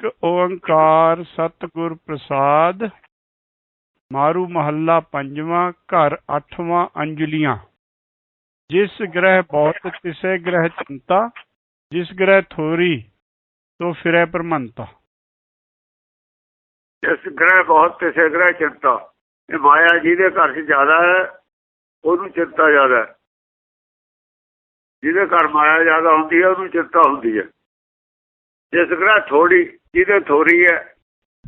ਇੱਕ ਓੰਕਾਰ ਸਤਿਗੁਰ ਪ੍ਰਸਾਦ, ਮਾਰੂ ਮਹੱਲਾ ਪੰਜਵਾਂ, ਘਰ ਅੱਠਵਾਂ ਅੰਜਲੀਆਂ। ਜਿਸ ਗ੍ਰਹਿ ਬਹੁਤ, ਤਿਸੈ ਗ੍ਰਹਿ ਚਿੰਤਾ, ਜਿਸ ਗ੍ਰਹਿ ਥੋਰੀ ਤੋ ਫਿਰੈ ਪਰਮੰਤਾ ਇਸ ਗ੍ਰਹਿ ਬਹੁਤ ਕਿਸੇ ਗ੍ਰਹਿ ਚਿੰਤਾ, ਇਹ ਮਾਇਆ ਜਿਹਦੇ ਘਰ 'ਚ ਜ਼ਿਆਦਾ ਹੈ, ਉਹਨੂੰ ਚਿੰਤਾ ਜ਼ਿਆਦਾ ਹੈ। ਜਿਹਦੇ ਘਰ ਮਾਇਆ ਜ਼ਿਆਦਾ ਹੁੰਦੀ ਹੈ, ਉਹਨੂੰ ਚਿੰਤਾ ਹੁੰਦੀ ਹੈ। ਜਿਸ ਗ੍ਰਹਿ ਥੋੜੀ ਜਿਹਦੇ ਥੋੜੀ ਹੈ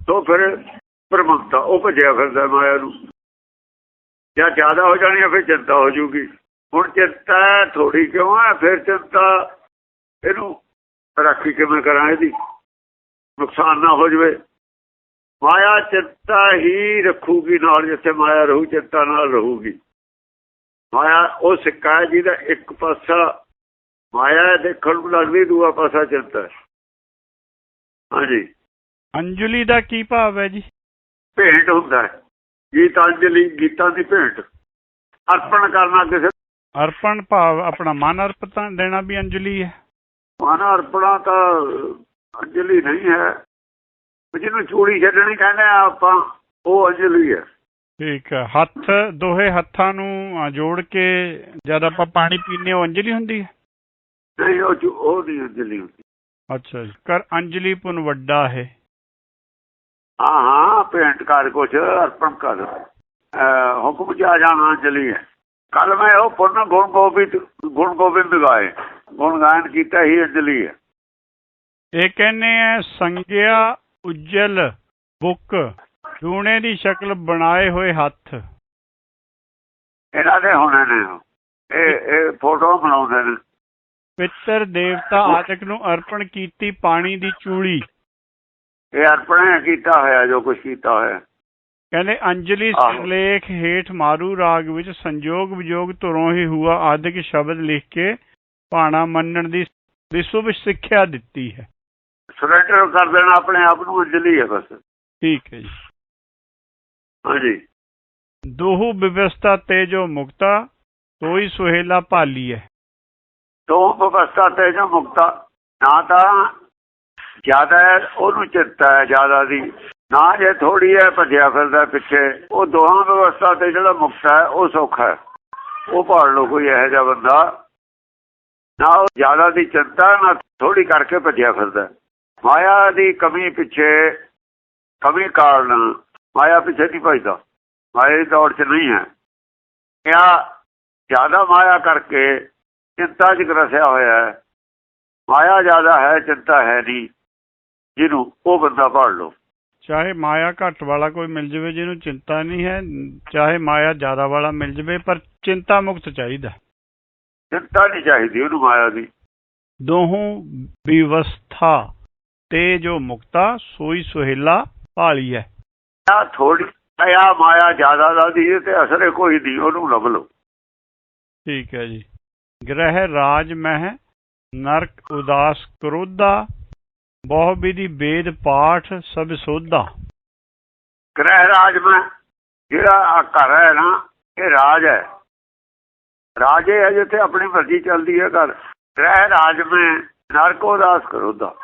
ਤੋ ਫਿਰ ਪਰਮੰਤਾ ਉਹ ਭਜਿਆ ਫਿਰਦਾ ਮਾਇਆ ਨੂੰ। ਜਾਂ ਜ਼ਿਆਦਾ ਹੋ ਜਾਣੀ ਹੈ, ਫਿਰ ਚਿੰਤਾ ਹੋ ਜੂਗੀ ਹੁਣ ਚਿੰਤਾ ਥੋੜੀ ਕਿਉਂ ਹੈ, ਫਿਰ ਚਿੰਤਾ ਇਹਨੂੰ ਰਾਖੀ ਕਿਵੇਂ ਕਰਾਂ ਇਹਦੀ? ਨੁਕਸਾਨ ਨਾ ਹੋ ਜਵੇ। ਮਾਇਆ ਚਿੰਤਾ ਹੀ ਰੱਖੂਗੀ, ਨਾਲ ਜਿੱਥੇ ਮਾਇਆ ਰਹੂ, ਚਿੰਤਾ ਨਾਲ ਰਹੂਗੀ। ਮਾਇਆ, ਉਹ ਸਿੱਕਾ ਹੈ ਜਿਹਦਾ ਇੱਕ ਪਾਸਾ ਮਾਇਆ ਦੇਖਣ ਨੂੰ ਲੱਗਦੀ, ਦੂਆ ਪਾਸਾ ਚਿੰਤਾ ਹੈ। ਹਾਂਜੀ। ਅੰਜਲੀ ਦਾ ਕੀ ਭਾਵ ਹੈ ਜੀ? ਭੇਂਟ ਹੁੰਦਾ ਹੈ। ਗੀਤਾਂਜਲੀ ਗੀਤਾਂ ਦੀ ਭੇਂਟ। ਅਰਪਣ ਕਰਨਾ ਕਿਸੇ ਅਰਪਣ ਭਾਵ ਆਪਣਾ ਮਨ ਅਰਪਤਾ ਦੇਣਾ ਵੀ ਅੰਜਲੀ ਹੈ। ਮਨ ਅਰਪਣਾ ਤਾਂ ਅੰਜਲੀ ਨਹੀਂ ਹੈ। ਜਿਹਨੂੰ ਚੂੜੀ ਛੱਡਣੀ ਕਹਿੰਦੇ ਆ ਆਪਾਂ ਉਹ ਅੰਜਲੀ ਹੈ। ਠੀਕ ਹੈ। ਹੱਥ ਦੋਹੇ ਹੱਥਾਂ ਨੂੰ ਜੋੜ ਕੇ ਜਦ ਆਪਾਂ ਪਾਣੀ ਪੀਂਦੇ ਉਹ ਅੰਜਲੀ ਹੁੰਦੀ ਹੈ? ਨਹੀਂ ਉਹ ਉਹ ਨਹੀਂ ਅੰਜਲੀ ਹੁੰਦੀ। ਅੱਛਾ ਜੀ। ਕਰ ਅੰਜਲੀ ਪੁਨ ਵੱਡਾ ਹੈ। ਹਾਂ ਹਾਂ ਭੇਂਟ ਕਰ ਕੁਛ ਅਰਪਣ ਕਰ। ਹੁਕਮ ਚ ਆ ਜਾਣਾ ਅੰਜਲੀ। ਹੈ ਕੱਲ ਮੈਂ ਉਹ ਪੁਰਨ ਗੁਣ ਗੋਬਿੰਦ ਗੁਣ ਗੋਬਿੰਦ ਗਾਏ। ਗੁਣ ਗਾਇਨ ਕੀਤਾ ਹੀ ਅੰਜਲੀ। ਹੈ ਇਹ ਕਹਿੰਦੇ ਆ ਸੰਗਿਆ ਉਜਲ ਬੁੱਕ। ਜੂਣੇ ਦੀ ਸ਼ਕਲ ਬਣਾਏ ਹੋਏ ਹੱਥ। ਇਹਨਾਂ ਦੇ ਹੋਣੇ ਨੇ। ਇਹ ਇਹ ਫੋਟੋ ਬਣਾਉਂਦੇ ਨੇ। ਪਿੱਤਰ ਦੇਵਤਾ ਆਦਿਕ ਨੂੰ ਅਰਪਣ ਕੀਤੀ ਪਾਣੀ ਦੀ ਚੂੜੀ। ਇਹ ਅਰਪਣ ਕੀਤਾ ਹੋਇਆ ਜੋ ਕੁਛ ਕੀਤਾ ਹੋਇਆ। ਕਹਿੰਦੇ ਅੰਜਲੀ। ਸਿਰਲੇਖ ਹੇਠ ਮਾਰੂ ਰਾਗ ਵਿੱਚ ਸੰਜੋਗ ਵਿਜੋਗ ਧੁਰੋਂ ਹੀ ਹੁਆ ਆਦਿਕ ਸ਼ਬਦ ਲਿਖ ਕੇ ਪਾਣਾ ਮੰਨਣ ਦੀ ਦੀ ਸ਼ੁਭ ਸਿੱਖਿਆ ਦਿੱਤੀ ਹੈ। ਸਰੈਂਡਰ ਕਰ ਦੇਣਾ ਆਪਣੇ ਆਪ ਨੂੰ ਅੰਜਲੀ ਹੈ ਬਸ। ਠੀਕ ਹੈ ਜੀ। ਹਾਂਜੀ। ਦੋਹੂ ਵਿਵਸਥਾ ਤੇ ਜੋ ਮੁਕਤਾ ਤੋਈ ਸੁਹੇਲਾ ਭਾਲੀ ਹੈ। ਤੋਂ ਅਵਸਥਾ ਤੇ ਜੋ ਮੁਕਤਾ, ਨਾ ਤਾਂ ਜ਼ਿਆਦਾ ਉਹਨੂੰ ਚਿੰਤਾ ਹੈ ਜ਼ਿਆਦਾ ਦੀ। ਨਾ ਜੇ ਥੋੜੀ ਹੈ, ਭੱਜਿਆ ਫਿਰਦਾ ਪਿੱਛੇ। ਉਹ ਦੋਹਾਂ ਵਿਵਸਥਾ ਤੇ ਜਿਹੜਾ ਮੁਕਤਾ ਹੈ, ਉਹ ਸੌਖਾ ਹੈ। ਉਹ ਭਾਲ ਲਓ ਕੋਈ ਇਹੋ ਜਿਹਾ ਬੰਦਾ। ਨਾ ਉਹ ਜ਼ਿਆਦਾ ਦੀ ਚਿੰਤਾ, ਨਾ ਥੋੜੀ ਕਰਕੇ ਭੱਜਿਆ ਫਿਰਦਾ ਮਾਇਆ ਦੀ ਕਮੀ ਪਿੱਛੇ, ਕਮੀ ਕਾਰਨ ਮਾਇਆ ਪਿੱਛੇ ਨਹੀਂ ਭੱਜਦਾ। ਮਾਇਆ ਦੀ ਦੌੜ 'ਚ ਨਹੀਂ ਹੈ। ਕਿਆ ਜ਼ਿਆਦਾ ਮਾਇਆ ਕਰਕੇ ਚਿੰਤਾ 'ਚ ਗਰਸਿਆ ਹੋਇਆ ਹੈ। ਮਾਇਆ ਜ਼ਿਆਦਾ ਹੈ ਚਿੰਤਾ ਹੈ ਨਹੀਂ। ਜਿਹਨੂੰ ਉਹ ਬੰਦਾ ਪੜ ਲਓ। ਚਾਹੇ ਮਾਇਆ ਘੱਟ ਵਾਲਾ ਕੋਈ ਮਿਲ ਜਾਵੇ ਜਿਹਨੂੰ ਚਿੰਤਾ ਨਹੀਂ ਹੈ ਚਾਹੇ ਮਾਇਆ ਜ਼ਿਆਦਾ ਵਾਲਾ ਮਿਲ ਜਾਵੇ ਪਰ ਚਿੰਤਾ ਮੁਕਤ ਚਾਹੀਦਾ। ਚਿੰਤਾ ਨਹੀਂ ਚਾਹੀਦੀ ਉਹਨੂੰ ਮਾਇਆ ਦੀ। ਦੋਹੋਂ ਵਿਵਸਥਾ ਤੇ ਜੋ ਮੁਕਤਾ ਸੋਈ ਸੁਹੇਲਾ ਭਾਲੀ ਹੈ। ਆ ਥੋੜੀ ਆ ਮਾਇਆ ਜ਼ਿਆਦਾ ਦਾ ਦੀ ਤੇ ਅਸਰ ਕੋਈ ਨਹੀਂ ਉਹਨੂੰ ਲੱਭ ਲਓ। ਠੀਕ ਹੈ ਜੀ। ਗ੍ਰਹਿ ਰਾਜ ਮਹਿ ਨਰਕ ਉਦਾਸ ਕਰੋਧਾ, ਬਹੁ ਵਿਧੀ ਵੇਦ ਪਾਠ ਸਭ ਸੋਧਾ। ਗ੍ਰਹਿ ਰਾਜ ਮੈਂ ਜਿਹੜਾ ਘਰ ਹੈ ਨਾ, ਇਹ ਰਾਜ ਹੈ। ਰਾਜੇ ਹੈ ਜਿੱਥੇ ਆਪਣੀ ਮਰਜ਼ੀ ਚੱਲਦੀ ਹੈ ਘਰ। ਗ੍ਰਹਿ ਰਾਜ ਮੈਂ ਨਰਕ ਉਦਾਸ ਕਰੋਦਾ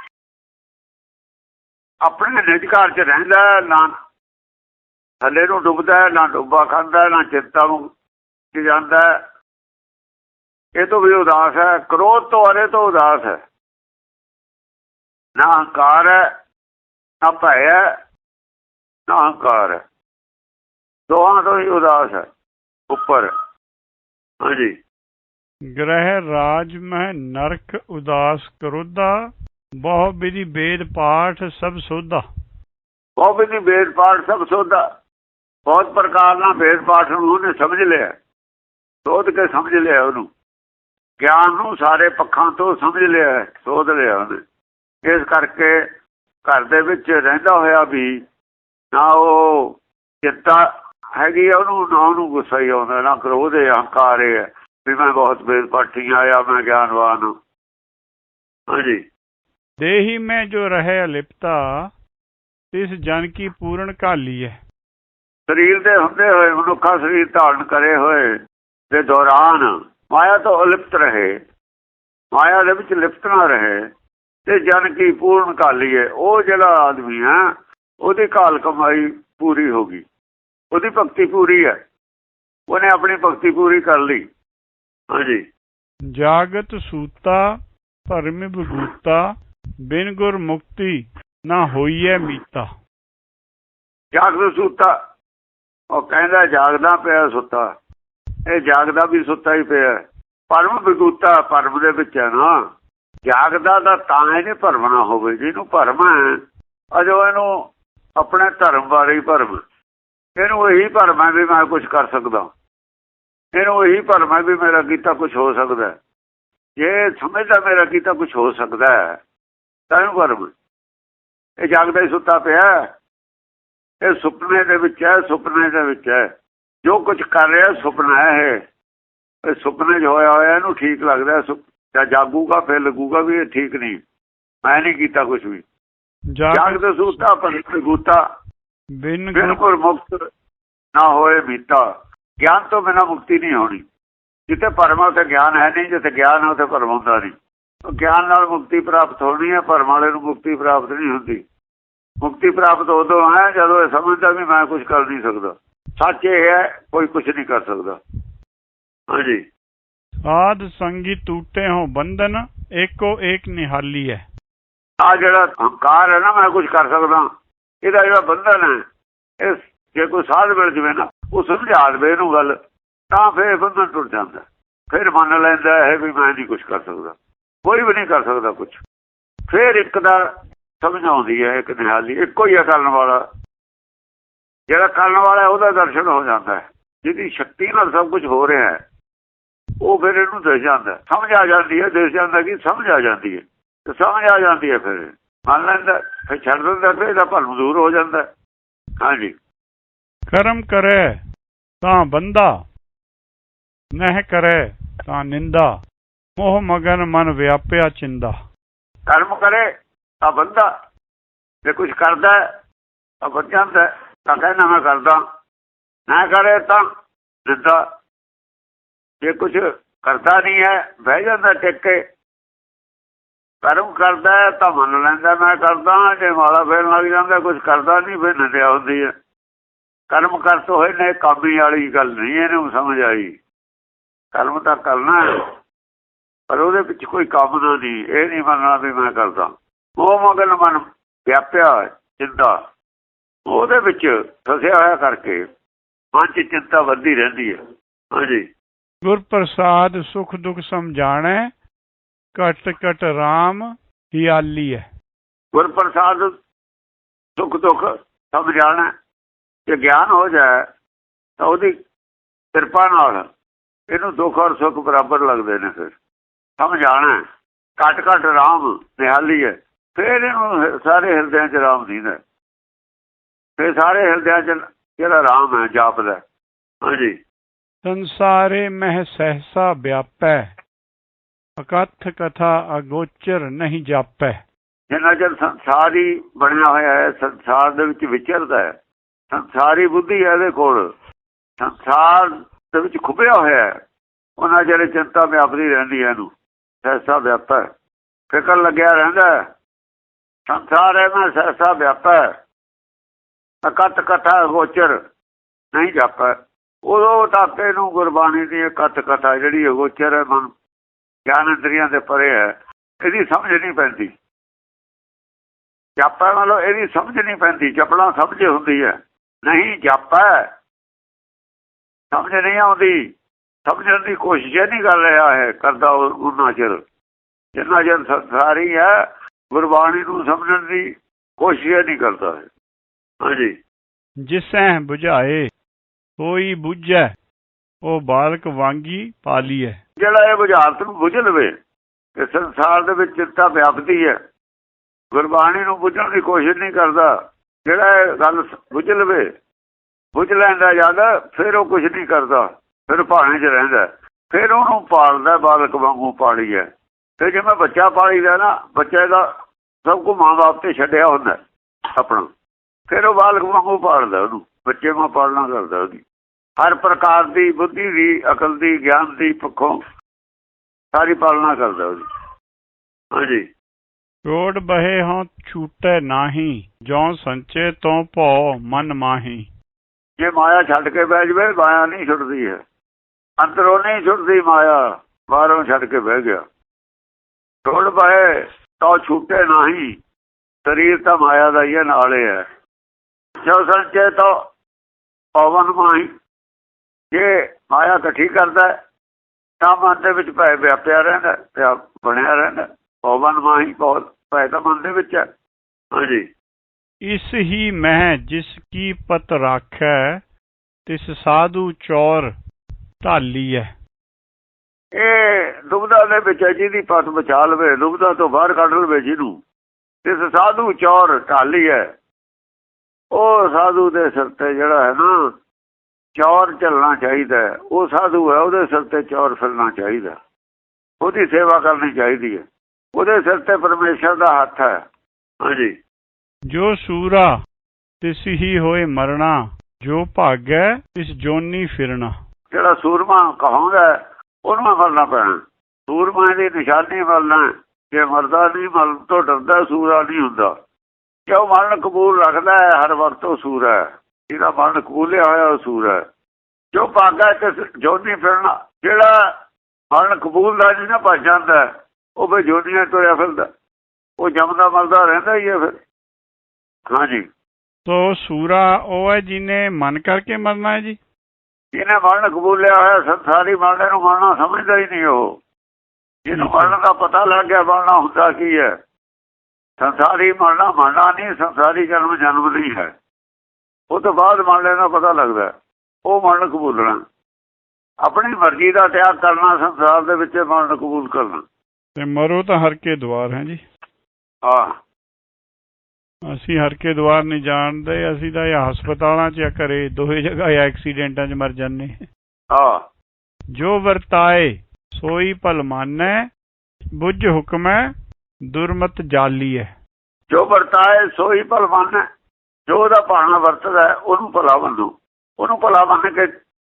ਆਪਣੇ ਨਿਜ ਘਰ ਚ ਰਹਿੰਦਾ ਨਾ ਥੱਲੇ ਨੂੰ ਡੁੱਬਦਾ ਨਾ ਡੁੱਬਾ ਖਾਂਦਾ ਨਾ ਚਿੰਤਾ ਨੂੰ ਜਾਂਦਾ ਇਹ ਤੋਂ ਵੀ ਉਦਾਸ ਹੈ ਕ੍ਰੋਧ ਤੋਂ ਅਰੇ ਤੋਂ ਉਦਾਸ ਹੈ। ਨਾ ਹੰਕਾਰ ਹੈ ਨਾ ਭੈ ਹੈ ਨਾ ਹੰਕਾਰ ਹੈ। ਦੋਹਾਂ ਤੋਂ ਹੀ ਉਦਾਸ ਹੈ ਉੱਪਰ। ਹਾਂਜੀ। ਗ੍ਰਹਿ ਰਾਜ ਮਹਿ ਨਰਕ ਉਦਾਸ ਕਰੋਧਾ ਬਹੁ ਵਿਧੀ ਵੇਦ ਪਾਠ ਸਭ ਸੋਧਾ। ਉਹ ਵੀ ਨਹੀਂ ਵੇਦ ਪਾਠ ਸਭ ਸੋਧਾ। ਬਹੁਤ ਪ੍ਰਕਾਰ ਨਾਲ ਵੇਦ ਪਾਠ ਨੂੰ ਉਹਨੇ ਸਮਝ ਲਿਆ। ਸੋਧ ਕੇ ਸਮਝ ਲਿਆ ਉਹਨੂੰ। ਗਿਆਨ ਨੂੰ ਸਾਰੇ ਪੱਖਾਂ ਤੋਂ ਸਮਝ ਲਿਆ ਸੋਧ ਲਿਆ ਉਹਨੇ। ਇਸ ਕਰਕੇ ਘਰ ਦੇ ਵਿੱਚ ਰਹਿੰਦਾ ਹੋਇਆ ਵੀ ਨਾ ਉਹ ਚਿੰਤਾ ਹੈਗੀ ਉਹਨੂੰ ਨਾ ਉਹਨੂੰ ਗੁੱਸਾ ਹੀ ਆਉਂਦਾ ਨਾ ਕ੍ਰੋਧ ਹੈ ਹੰਕਾਰ ਹੈ ਵੀ ਮੈਂ ਬਹੁਤ ਵੇਦ ਪਾਠੀ ਆਇਆ ਮੈਂ ਗਿਆਨਵਾਨ ਹਾਂ ਹਾਂਜੀ। ਦੇਹੀ ਮੈਂ ਜੋ ਰਹੇ ਅਲਿਪਤਾ ਤਿਸ ਜਨ ਕੀ ਪੂਰਨ ਕਾਲੀ ਹੈ ਸਰੀਰ ਦੇ ਹੁੰਦੇ ਹੋਏ ਮਨੁੱਖਾ ਸਰੀਰ ਧਾਰਨ ਕਰੇ ਹੋਏ ਦੇ ਦੌਰਾਨ ਮਾਇਆ ਤੋਂ ਅਲਿਪਤ ਰਹੇ। ਮਾਇਆ ਦੇ ਵਿੱਚ ਲਿਪਤ ਨਾ ਰਹੇ ਤੇ ਜਨ ਕੀ ਪੂਰਨ ਕਾਲੀ ਹੈ ਉਹ ਜਿਹੜਾ ਆਦਮੀ ਹੈ ਉਹਦੀ ਕਾਲ ਕਮਾਈ ਪੂਰੀ ਹੋ ਗਈ। ਉਹਦੀ ਭਗਤੀ ਪੂਰੀ ਹੈ। ਉਹਨੇ ਆਪਣੀ ਭਗਤੀ ਪੂਰੀ ਕਰ ਲਈ। ਹਾਂਜੀ। ਜਾਗਤ ਸੂਤਾ ਭਰਮ ਬਗੂਤਾ ਬਿਨ ਗੁਰ ਮੁਕਤੀ ਨਾ ਹੋਈਐ ਮੀਤਾ। ਜਾਗਦਾ ਸੁੱਤਾ। ਉਹ ਕਹਿੰਦਾ ਜਾਗਦਾ ਪਿਆ ਸੁੱਤਾ। ਇਹ ਜਾਗਦਾ ਵੀ ਸੁੱਤਾ ਹੀ ਪਿਆ ਪਰਮ ਵਿਗੂਤਾ ਪਰਮ ਦੇ ਵਿੱਚ ਹੈ ਨਾ। ਜਾਗਦਾ ਦਾ ਤਾਂ ਇਹਨੇ ਭਰਮ ਨਾ ਹੋਵੇ, ਜਿਹਨੂੰ ਭਰਮ ਹੈ, ਅਜੋ ਇਹਨੂੰ ਆਪਣੇ ਧਰਮ ਬਾਰੇ ਹੀ ਭਰਮ ਇਹਨੂੰ ਇਹੀ ਭਰਮ ਹੈ ਵੀ ਮੈਂ ਕੁਝ ਕਰ ਸਕਦਾ। ਇਹਨੂੰ ਇਹੀ ਭਰਮ ਹੈ ਵੀ ਮੇਰਾ ਕੀਤਾ ਕੁਝ ਹੋ ਸਕਦਾ ਜੇ ਸਮਝਦਾ ਮੇਰਾ ਕੀਤਾ ਕੁਝ ਹੋ ਸਕਦਾ ਤਾਂ ਇਹਨੂੰ ਭਰਮ ਇਹ ਜਾਗਦਾ ਹੀ ਸੁੱਤਾ ਪਿਆ ਇਹ ਸੁਪਨੇ ਦੇ ਵਿੱਚ ਹੈ, ਸੁਪਨੇ ਦੇ ਵਿੱਚ ਹੈ। ਜੋ ਕੁਝ ਕਰ ਰਿਹਾ ਸੁਪਨਾ ਹੈ ਇਹ। ਸੁਪਨੇ 'ਚ ਹੋਇਆ ਹੋਇਆ ਇਹਨੂੰ ਠੀਕ ਲੱਗਦਾ ਜਾਂ ਜਾਗੂਗਾ ਫਿਰ ਲੱਗੂਗਾ ਵੀ ਇਹ ਠੀਕ ਨਹੀਂ। ਮੈਂ ਨਹੀਂ ਕੀਤਾ ਕੁਝ ਵੀ। ਜਾਗਦੇ ਸੁੱਤਾ ਪਰ ਗੂਤਾ ਬਿਲਕੁਲ ਮੁਕਤ ਨਾ ਹੋਏ ਮੀਤਾ ਗਿਆਨ ਤੋਂ ਬਿਨਾ ਮੁਕਤੀ ਨਹੀਂ ਹੋਣੀ। ਜਿੱਥੇ ਪਰਮਾ ਉੱਥੇ ਗਿਆਨ ਹੈ ਨਹੀਂ। ਜਿੱਥੇ ਗਿਆਨ ਹੈ ਉੱਥੇ ਪਰਮ ਹੁੰਦਾ ਨਹੀਂ। ਉਹ ਗਿਆਨ ਨਾਲ ਮੁਕਤੀ ਪ੍ਰਾਪਤ ਹੋਣੀ ਹੈ ਪਰਮ ਵਾਲੇ ਨੂੰ ਮੁਕਤੀ ਪ੍ਰਾਪਤ ਨਹੀਂ ਹੁੰਦੀ। ਮੁਕਤੀ ਪ੍ਰਾਪਤ ਉਦੋਂ ਹੈ ਜਦੋਂ ਇਹ ਸਮਝਦਾ ਵੀ ਮੈਂ ਕੁਝ ਕਰ ਨਹੀਂ ਸਕਦਾ। ਸੱਚ ਇਹ ਹੈ ਕੋਈ ਕੁਝ ਨਹੀਂ ਕਰ ਸਕਦਾ। ਹਾਂਜੀ। ਸਾਧ ਸੰਗੀ ਟੂਟੇ ਹੋ ਬੰਧਨ ਏਕੋ ਏਕ ਨਿਹਾਲੀ ਹੈ ਆ ਜਿਹੜਾ ਹੰਕਾਰ ਹੈ ਨਾ ਮੈਂ ਕੁਝ ਕਰ ਸਕਦਾ। ਇਹਦਾ ਜਿਹੜਾ ਬੰਧਨ ਹੈ ਇਹ ਜੇ ਕੋਈ ਸਾਧ ਮਿਲ ਜਵੇ ਨਾ ਉਹ ਸਮਝਾ ਦੇਵੇ ਇਹਨੂੰ ਗੱਲ ਤਾਂ ਫਿਰ ਬੰਧਨ ਟੁੱਟ ਜਾਂਦਾ। ਫਿਰ ਮੰਨ ਲੈਂਦਾ ਹੈ ਵੀ ਮੈਂ ਨਹੀਂ ਕੁਝ ਕਰ ਸਕਦਾ। ਕੋਈ ਵੀ ਨਹੀਂ ਕਰ ਸਕਦਾ ਕੁਝ ਫਿਰ ਇੱਕ ਦਾ ਸਮਝ ਆਉਂਦੀ ਹੈ ਇੱਕ ਨਿਹਾਲੀ ਇੱਕੋ ਹੀ ਹੈ ਕਰਨ ਵਾਲਾ। ਜਿਹੜਾ ਕਰਨ ਵਾਲਾ ਉਹਦਾ ਦਰਸ਼ਨ ਹੋ ਜਾਂਦਾ ਹੈ। ਜਿਹਦੀ ਸ਼ਕਤੀ ਨਾਲ ਸਭ ਕੁਝ ਹੋ ਰਿਹਾ ਹੈ ਉਹ ਫਿਰ ਇਹਨੂੰ ਦਿਸ ਜਾਂਦਾ। ਸਮਝ ਆ ਜਾਂਦੀ ਹੈ ਦਿਸ ਜਾਂਦਾ ਕਿ ਸਮਝ ਆ ਜਾਂਦੀ ਹੈ। ਤੇ ਸਮਝ ਆ ਜਾਂਦੀ ਹੈ ਫਿਰ। ਮੰਨ ਲੈਂਦਾ ਫਿਰ ਛੱਡ ਦਿੰਦਾ ਫਿਰ ਇਹਦਾ ਭਰਮ ਦੂਰ ਹੋ ਜਾਂਦਾ। ਹਾਂਜੀ। ਕਰਮ ਕਰੇ ਤਾਂ ਬੰਦਾ। ਨਹਿ ਕਰੇ ਤਾਂ ਨਿੰਦਾ। ਮੋਹ ਮਗਨ ਮਨ ਵਿਆਪਿਆ ਚਿੰਦਾ। ਕਰਮ ਕਰੇ ਤਾਂ ਬੰਦਾ। ਜੇ ਕੁਝ ਕਰਦਾ ਤਾਂ ਬਚ ਜਾਂਦਾ। ਤਾਂ ਕਹਿੰਦਾ ਮੈਂ ਕਰਦਾ। ਨਾ ਕਰੇ ਤਾਂ ਦਿੱਤਾ ਜੇ ਕੁਝ ਕਰਦਾ ਨਹੀਂ ਹੈ ਬਹਿ ਜਾਂਦਾ ਟਿਕ ਕੇ ਕਰਮ ਕਰਦਾ ਤਾਂ ਮੰਨ ਲੈਂਦਾ ਮੈਂ ਕਰਦਾ ਜੇ ਮਾਲਾ ਫੇਰਨ ਲੱਗ ਜਾਂਦਾ ਕੁਝ ਕਰਦਾ ਨਹੀਂ ਫਿਰ ਨਿੰਦਿਆ ਹੁੰਦੀ ਹੈ। ਕਰਮ ਕਰਤ ਹੋਏ ਨੇ ਕਾਮੀ ਵਾਲੀ ਗੱਲ ਨਹੀਂ ਇਹਨੂੰ ਸਮਝ ਆਈ। ਕਰਮ ਤਾਂ ਕਰਨਾ ਪਰ ਉਹਦੇ ਵਿੱਚ ਕੋਈ ਕਾਮਨਾ ਨਹੀਂ। ਇਹ ਨਹੀਂ ਮੰਨਣਾ ਵੀ ਮੈਂ ਕਰਦਾ। ਉਹ ਮਗਨ ਮਨ ਵਿਆਪਿਆ ਹੈ, ਉਹਦੇ ਵਿੱਚ ਫਸਿਆ ਹੋਇਆ ਕਰਕੇ ਮਨ 'ਚ ਚਿੰਤਾ ਵੱਧਦੀ ਰਹਿੰਦੀ ਹੈ। ਹਾਂਜੀ। ਗੁਰ ਪ੍ਰਸਾਦ ਸੁਖ ਦੁਖ ਸਮਝਾਣੈ ਘਟ ਘਟ RAM ਹਿਆਲੀ ਹੈ। ਗੁਰ ਪ੍ਰਸਾਦ ਸੁਖ ਦੁੱਖ ਸਮਝਾਣਾ ਜੇ ਗਿਆਨ ਹੋ ਜਾਏ ਤਾਂ ਉਹਦੀ ਕਿਰਪਾ ਨਾਲ ਇਹਨੂੰ ਦੁੱਖ ਔਰ ਸੁੱਖ ਬਰਾਬਰ ਲੱਗਦੇ ਨੇ ਫਿਰ। ਸਮਝਾਣਾ ਘਟ ਘਟ ਰਾਮ ਨਿਹਾਲੀ ਹੈ। ਫਿਰ ਇਹਨੂੰ ਸਾਰੇ ਹਿਰਦਿਆਂ 'ਚ ਰਾਮ ਦੀਦਾ ਹੈ। ਫਿਰ ਸਾਰੇ ਹਿਰਦਿਆਂ 'ਚ ਜਿਹੜਾ ਰਾਮ ਹੈ ਜਾਪਦਾ। ਹਾਂਜੀ ਸੰਸਾਰੇ ਮਹਿ ਸਹਸਾ ਵਿਆਪੈ ਅਕਥ ਕਥਾ ਅਗੋਚਰ ਨਹੀਂ ਜਾਪੈ ਜਿੰਨਾ ਚਿਰ ਸੰਸਾਰ ਹੀ ਬਣਿਆ ਹੋਇਆ ਹੈ ਸੰਸਾਰ ਦੇ ਵਿੱਚ ਵਿਚਰਦਾ ਹੈ ਸੰਸਾਰੀ ਬੁੱਧੀ ਹੈ ਇਹਦੇ ਕੋਲ ਸੰਸਾਰ ਦੇ ਵਿੱਚ ਖੁੱਭਿਆ ਹੋਇਆ ਹੈ ਉਹਨਾਂ ਜਿਹੜੇ ਚਿੰਤਾ ਵਿਆਪਦੀ ਰਹਿੰਦੀ ਹੈ ਇਹਨੂੰ ਸਹਿਸਾ ਵਿਆਪਾ। ਫਿਕਰ ਲੱਗਿਆ ਰਹਿੰਦਾ। ਸੰਸਾਰ ਹੈ ਮੈਂ ਸਹਿਸਾ ਵਿਆਪਾ। ਅਕਤ ਕਥਾ ਗੋਚਰ ਨਹੀਂ ਜਾਪਾ। ਉਦੋਂ ਤੱਕ ਨੂੰ ਗੁਰਬਾਣੀ ਦੀ ਇਕੱਤ ਕਥਾ ਜਿਹੜੀ ਹੈ ਗੋਚਰ ਹੈ, ਮਨ ਗਿਆਨ ਇੰਦਰੀਆਂ ਦੇ ਪਰੇ ਹੈ, ਇਹਦੀ ਸਮਝ ਨਹੀਂ ਪੈਂਦੀ। ਜਾਪਾ ਮਤਲਬ ਇਹਦੀ ਸਮਝ ਨਹੀਂ ਪੈਂਦੀ ਚਪੜਾ ਸਮਝ ਹੁੰਦੀ ਹੈ। ਨਹੀਂ ਜਾਪਾ, ਸਮਝ ਨਹੀਂ ਆਉਂਦੀ। ਸਮਝਣ ਦੀ ਕੋਸ਼ਿਸ਼ ਹੀ ਨਹੀਂ ਕਰ ਰਿਹਾ ਹੈ ਕਰਦਾ ਉਹਨਾਂ ਚਿਰ। ਜਿੰਨਾ ਚਿਰ ਸੰਸਾਰੀ ਹੈ, ਗੁਰਬਾਣੀ ਨੂੰ ਸਮਝਣ ਦੀ ਕੋਸ਼ਿਸ਼ ਹੀ ਨਹੀਂ ਕਰਦਾ ਹੈ ਹਾਂਜੀ। ਜਿਸੈ 부ਝਾਏ ਕੋਈ 부ਝੈ ਉਹ ਬਾਲਕ ਵਾਂਗੀ ਪਾਲੀਐ। ਜਿਹੜਾ ਇਹ ਬੁਝਾਰਤ ਨੂੰ ਬੁਝ ਲਵੇ ਕਿ ਸੰਸਾਰ ਦੇ ਵਿੱਚ ਚਿੰਤਾ ਵਿਆਪਦੀ ਹੈ ਗੁਰਬਾਣੀ ਨੂੰ ਬੁਝਣ ਦੀ ਕੋਸ਼ਿਸ਼ ਨਹੀਂ ਕਰਦਾ। ਜਿਹੜਾ ਇਹ ਗੱਲ ਬੁਝ ਲਵੇ ਬੁਝ ਲੈਂਦਾ ਜਦ ਫਿਰ ਉਹ ਕੁਝ ਨਹੀਂ ਕਰਦਾ। ਫਿਰ ਭਾਣੇ 'ਚ ਰਹਿੰਦਾ। ਫਿਰ ਉਹਨੂੰ ਪਾਲਦਾ ਬਾਲਕ ਵਾਂਗੂ ਪਾਲੀ ਹੈ ਤੇ ਜਿਵੇਂ ਬੱਚਾ ਪਾਲੀਦਾ ਨਾ ਬੱਚੇ ਦਾ ਸਭ ਕੁ ਮਾਂ-ਬਾਪ ਤੇ ਛੱਡਿਆ ਹੁੰਦਾ ਆਪਣਾ। ਫਿਰ ਉਹ ਬਾਲਕ ਵਾਂਗੂ ਪਾਲਦਾ ਉਹਨੂੰ ਬੱਚੇ ਵਾਂਗ ਪਾਲਣਾ ਕਰਦਾ ਉਹਦੀ। ਹਰ ਪ੍ਰਕਾਰ ਦੀ ਬੁੱਧੀ ਦੀ ਅਕਲ ਦੀ ਗਿਆਨ ਦੀ ਪੱਖੋਂ ਸਾਰੀ ਪਾਲਣਾ ਕਰਦਾ ਉਹਦੀ। ਹਾਂਜੀ। ਕੋਟ ਬਹੇ ਹੋਂ ਛੂਟੈ ਨਾਹੀ ਜਉ ਸੰਚੇ ਤੋਂ ਭਉ ਮਨ ਮਾਹੀ। ਜੇ ਮਾਇਆ ਛੱਡ ਕੇ ਬਹਿ ਜਵੇ ਮਾਇਆ ਨਹੀਂ ਛੁੱਟਦੀ ਹੈ। ਅੰਦਰੋਂ ਨਹੀਂ ਛੁੱਟਦੀ ਮਾਇਆ ਬਾਹਰੋਂ ਛੱਡ ਕੇ ਬਹਿ ਗਿਆ। ਢੋਲ ਪਏ ਤਾਂ ਛੁੱਟੇ ਨਹੀਂ ਸਰੀਰ ਤਾਂ ਮਾਇਆ ਦਾ ਹੈ, ਨਾਲੇ ਹੈ। ਜੋ ਸੰਚੇ ਤਾਂ ਪਵਨ ਮਾਹੀ ਜੇ ਮਾਇਆ ਇਕੱਠੀ ਕਰਦਾ ਹੈ, ਤਾਂ ਮਨ ਦੇ ਵਿੱਚ ਭੈ ਵਿਆਪਿਆ ਰਹਿੰਦਾ ਹੈ, ਪਿਆ ਬਣਿਆ ਰਹਿੰਦਾ ਹੈ। ਪਵਨ ਮਾਹੀ ਬਹੁਤ ਭੈ ਤਾਂ ਮਨ ਦੇ ਵਿੱਚ ਹੈ। ਹਾਂਜੀ। ਇਸ ਹੀ ਮਹਿ ਜਿਸ ਕੀ ਪਤ ਰਾਖੈ ਤਿਸ ਸਾਧੂ ਚੌਰ ਢਾਲੀਐ। ਇਹ ਦੁਬਦਾ ਦੇ ਵਿੱਚ ਹੈ ਜਿਹਦੀ ਪਤ ਬਚਾ ਲਵੇ ਦੁਬਦਾ ਤੋਂ ਬਾਹਰ ਕੱਢ ਲਵੇ ਜਿਹਨੂੰ। ਇਸ ਸਾਧੂ ਚੌਰ ਢਾਲੀ ਹੈ ਉਹ ਸਾਧੂ ਦੇ ਸਿਰ ਤੇ ਜਿਹੜਾ ਹੈ ਨਾ ਚੌਰ ਚੱਲਣਾ ਚਾਹੀਦਾ। ਉਹ ਸਾਧੂ ਹੈ ਉਹਦੇ ਸਿਰ ਤੇ ਚੌਰ ਫਿਰਨਾ ਚਾਹੀਦਾ ਉਹਦੀ ਸੇਵਾ ਕਰਨੀ ਚਾਹੀਦੀ ਹੈ। ਉਹਦੇ ਸਿਰ ਤੇ ਪਰਮੇਸ਼ਰ ਦਾ ਹੱਥ ਹੈ। ਹਾਂਜੀ। ਜੋ ਸੂਰਾ ਤਿਸ ਹੀ ਹੋਏ ਮਰਣਾ। ਜੋ ਭਾਗੈ ਤਿਸ ਜੋਨੀ ਫਿਰਨਾ। ਜਿਹੜਾ ਸੂਰਮਾ ਹੈ, ਉਹਨੂੰ ਮਰਨਾ ਪੈਣਾ। ਸੂਰਮਾ ਦੀ ਨਿਸ਼ਾਨੀ ਮਰਨਾ। ਜੇ ਮਰਦਾ ਨਹੀਂ ਮਰਨ ਤੋਂ ਡਰਦਾ ਸੂਰਾ ਨਹੀਂ ਹੁੰਦਾ। ਕਿਉਂ ਮਰਨ ਕਬੂਲ ਰੱਖਦਾ ਹੈ? ਹਰ ਵਕਤ ਉਹ ਸੂਰਾ ਹੈ। ਜਿਹਦਾ ਮਰਨ ਕਬੂਲਿਆ ਹੋਇਆ ਉਹ ਸੂਰਾ ਹੈ। ਜੋ ਭਾਗਾ ਤੇ ਜੋਨੀ ਫਿਰਨਾ ਜਿਹੜਾ ਮਰਨ ਕਬੂਲ ਦਾ ਨਹੀਂ ਨਾ ਭੱਜ ਜਾਂਦਾ ਉਹ ਵੀ ਜੋਨੀਆਂ ਤੁਰਿਆ ਫਿਰਦਾ। ਉਹ ਜਮਦਾ ਮਰਦਾ ਰਹਿੰਦਾ ਹੀ ਹੈ ਫਿਰ। ਹਾਂਜੀ ਤੋ ਸੂਰਾ ਉਹ ਹੈ ਜਿਹਨੇ ਮਨ ਕਰਕੇ ਮਰਨਾ ਹੈ ਜੀ? ਜਿਹਨੇ ਮਰਨ ਕਬੂਲਿਆ ਹੋਇਆ ਸੰਸਾਰੀ ਮਰਨੇ ਨੂੰ ਮਰਨਾ ਸਮਝਦਾ ਹੀ ਨਹੀਂ ਉਹ। ਜਿਹਨੂੰ ਮਰਨ ਦਾ ਪਤਾ ਲੱਗ ਗਿਆ ਮਰਨਾ ਹੁੰਦਾ ਕੀ ਹੈ? ਸੰਸਾਰੀ ਮਰਨਾ ਮਰਨਾ ਨਹੀਂ ਸੰਸਾਰੀ ਜਨਮ ਜਨਮ ਨਹੀਂ ਹੈ। ਉਹ ਤੋਂ ਬਾਅਦ ਮਰਨੇ ਦਾ ਪਤਾ ਲੱਗਦਾ ਹੈ। ਉਹ ਮਰਨ ਕਬੂਲਣਾ ਆਪਣੀ ਮਰਜ਼ੀ ਦਾ ਤਿਆਗ ਕਰਨਾ ਸੰਸਾਰ ਦੇ ਵਿੱਚ ਮਰਨ ਕਬੂਲ ਕਰਨਾ। ਤੇ ਮਰੋ ਤਾਂ ਹਰ ਕੇ ਦਵਾਰ ਹੈ ਜੀ। ਆਹ ਅਸੀਂ ਹਰ ਕੇ ਦਵਾਰ ਨਹੀਂ ਜਾਣਦੇ ਅਸੀਂ ਤਾਂ ਇਹ ਹਸਪਤਾਲਾਂ 'ਚ ਘਰੇ ਦੋਹੇ ਜਗ੍ਹਾ ਐਕਸੀਡੈਂਟਾਂ 'ਚ ਮਰ ਜਾਂਦੇ। ਆਹ ਜੋ ਵਰਤਾਏ ਸੋਈ ਭਲ ਮਾਨੈ ਬੁੱਝ ਹੁਕਮੈ ਦੁਰਮਤ ਜਾਲੀ ਹੈ। ਜੋ ਵਰਤਾਏ ਸੋਈ ਭਲਵਾਨ ਹੈ। ਜੋ ਉਹਦਾ ਭਾਣਾ ਵਰਤਦਾ ਉਹਨੂੰ ਭਲਾ ਮੰਨੋ। ਉਹਨੂੰ ਭਲਾ ਮੰਨ ਕੇ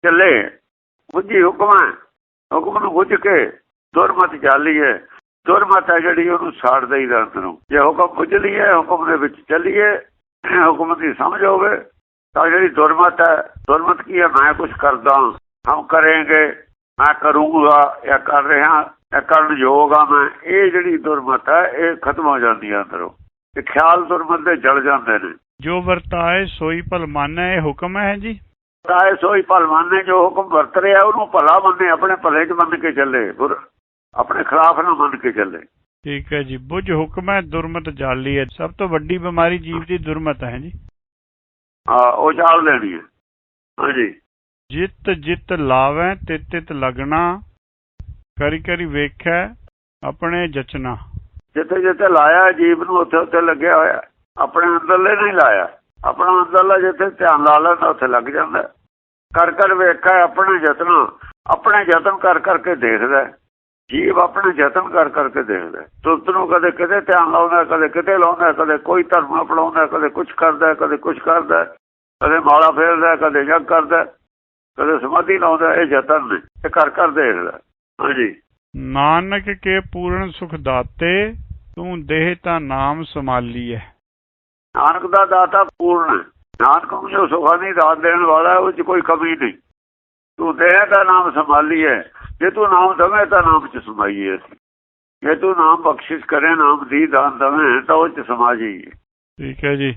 ਚੱਲੇ। ਬੁੱਝੀ ਹੁਕਮ ਹੈ। ਹੁਕਮ ਨੂੰ ਬੁੱਝ ਕੇ ਦੁਰਮਤ ਚਾਲੀ ਹੈ। ਦੁਰਮਤ ਹੈ ਜਿਹੜੀ ਉਹਨੂੰ ਸਾੜ ਦੇਈਦਾ ਅੰਦਰੋਂ ਜੇ ਹੁਕਮ ਬੁੱਝ ਲਈਏ, ਹੁਕਮ ਦੇ ਵਿੱਚ ਚੱਲੀਏ, ਹੁਕਮ ਦੀ ਸਮਝ ਹੋਵੇ, ਤਾਂ ਜਿਹੜੀ ਦੁਰਮਤ ਹੈ, ਦੁਰਮਤ ਕੀ ਹੈ? ਮੈਂ ਕੁਝ ਕਰਦਾ ਹਮ ਕਰਾਂਗੇ, ਮੈਂ ਕਰੂੰਗਾ ਜਾਂ ਕਰ ਰਿਹਾ ਕਰਨ ਯੋਗ ਆ ਮੈਂ। ਇਹ ਜਿਹੜੀ ਦੁਰਮਤ ਹੈ ਇਹ ਖਤਮ ਹੋ ਜਾਂਦੀ ਹੈ ਅੰਦਰੋਂ। ਇਹ ਖਿਆਲ ਦੁਰਮਤ ਦੇ ਜਲ ਜਾਂਦੇ ਨੇ। ਜੋ ਵਰਤਾਏ ਸੋਈ ਭਲ ਮਾਨੈ ਇਹ ਹੁਕਮ ਹੈ ਜੀ? ਤਾਏ ਸੋਈ ਭਲਵਾਨ ਨੇ ਜੋ ਹੁਕਮ ਵਰਤ ਰਿਹਾ ਉਹਨੂੰ ਭਲਾ ਮੰਨੇ ਆਪਣੇ ਭਲੇ 'ਚ ਮੰਨ ਕੇ ਚੱਲੇ ਆਪਣੇ ਖਿਲਾਫ ਨਾ ਮੰਨ ਕੇ ਚੱਲੇ। ਠੀਕ ਹੈ ਜੀ ਬੁੱਝ ਹੁਕਮ ਹੈ ਦੁਰਮਤ ਜਾਲੀ ਹੈ। ਸਭ ਤੋਂ ਵੱਡੀ ਬਿਮਾਰੀ ਜੀਵ ਦੀ ਦੁਰਮਤ ਹੈ ਜੀ। ਹਾਂ ਉਹ ਚਾਲ ਲੈਣੀ ਹੈ। ਹਾਂਜੀ। ਜਿਤ ਜਿਤ ਲਾਵੈ ਤਿਤ ਤਿਤ ਲਗਣਾ। ਕਰੀ ਕਰੀ ਵੇਖੈ ਆਪਣੇ ਜਚਨਾ। ਜਿੱਥੇ ਜਿੱਥੇ ਲਾਇਆ ਜੀਵ ਨੂੰ, ਉੱਥੇ ਉੱਥੇ ਲੱਗਿਆ ਹੋਇਆ। ਆਪਣੇ ਅੰਦਰਲੇ ਨਹੀਂ ਲਾਇਆ। ਆਪਣਾ ਅੰਦਰਲਾ ਜਿੱਥੇ ਧਿਆਨ ਲਾ ਲੈਂਦਾ, ਉੱਥੇ ਲੱਗ ਜਾਂਦਾ। ਕਰ ਕਰ ਵੇਖਾ ਆਪਣੇ ਯਤਨ ਆਪਣੇ ਯਤਨ ਕਰ ਕਰਕੇ ਦੇਖਦਾ ਜੀਵ ਆਪਣੇ ਯਤਨ ਕਰ ਕਰਕੇ ਦੇਖਦਾ ਤੁਰਤ ਨੂੰ ਕਦੇ ਕਿਤੇ ਧਿਆਨ ਲਾਉਂਦਾ ਕਦੇ ਕਿਤੇ ਲਾਉਂਦਾ ਕਦੇ ਕੋਈ ਧਰਮ ਅਪਣਾਉਂਦਾ ਕਦੇ ਕੁਝ ਕਰਦਾ ਕਦੇ ਕੁਝ ਕਰਦਾ ਕਦੇ ਮਾਲਾ ਫੇਰਦਾ ਕਦੇ ਜਗ ਕਰਦਾ ਕਦੇ ਸਮਾਧੀ ਲਾਉਂਦਾ ਇਹ ਯਤਨ ਨੇ। ਇਹ ਕਰ ਕਰ ਦੇਖਦਾ ਹਾਂਜੀ। ਨਾਨਕ ਕੇ ਪੂਰਨ ਸੁਖ ਦਾਤੇ ਤੂੰ ਦੇਹ ਤਾਂ ਨਾਮ ਸੰਭਾਲੀ ਹੈ ਨਾਨਕ ਦਾ ਦਾਤਾ ਪੂਰਨ ਹੈ। ਨਾਨਕ ਨੂੰ ਜੋ ਸੁਖਾ ਨਹੀਂ ਦਾਤ ਦੇਣ ਵਾਲਾ ਹੈ, ਉਹ 'ਚ ਕੋਈ ਕਮੀ ਨਹੀਂ। ਤੂੰ ਦੇਹ ਦਾ ਨਾਮ ਸੰਭਾਲੀ ਹੈ ਜੇ ਤੂੰ ਨਾਮ ਦਵੇਂ ਤਾਂ ਨਾਮ 'ਚ ਸਮਾਈਏ ਅਸੀਂ। ਜੇ ਤੂੰ ਨਾਮ ਬਖਸ਼ਿਸ਼ ਕਰੇ ਨਾਮ ਦੀ ਦਾਨ ਦਵੇਂ ਤਾਂ ਉਹ 'ਚ ਸਮਾ ਜਾਈਏ। ਠੀਕ ਹੈ ਜੀ।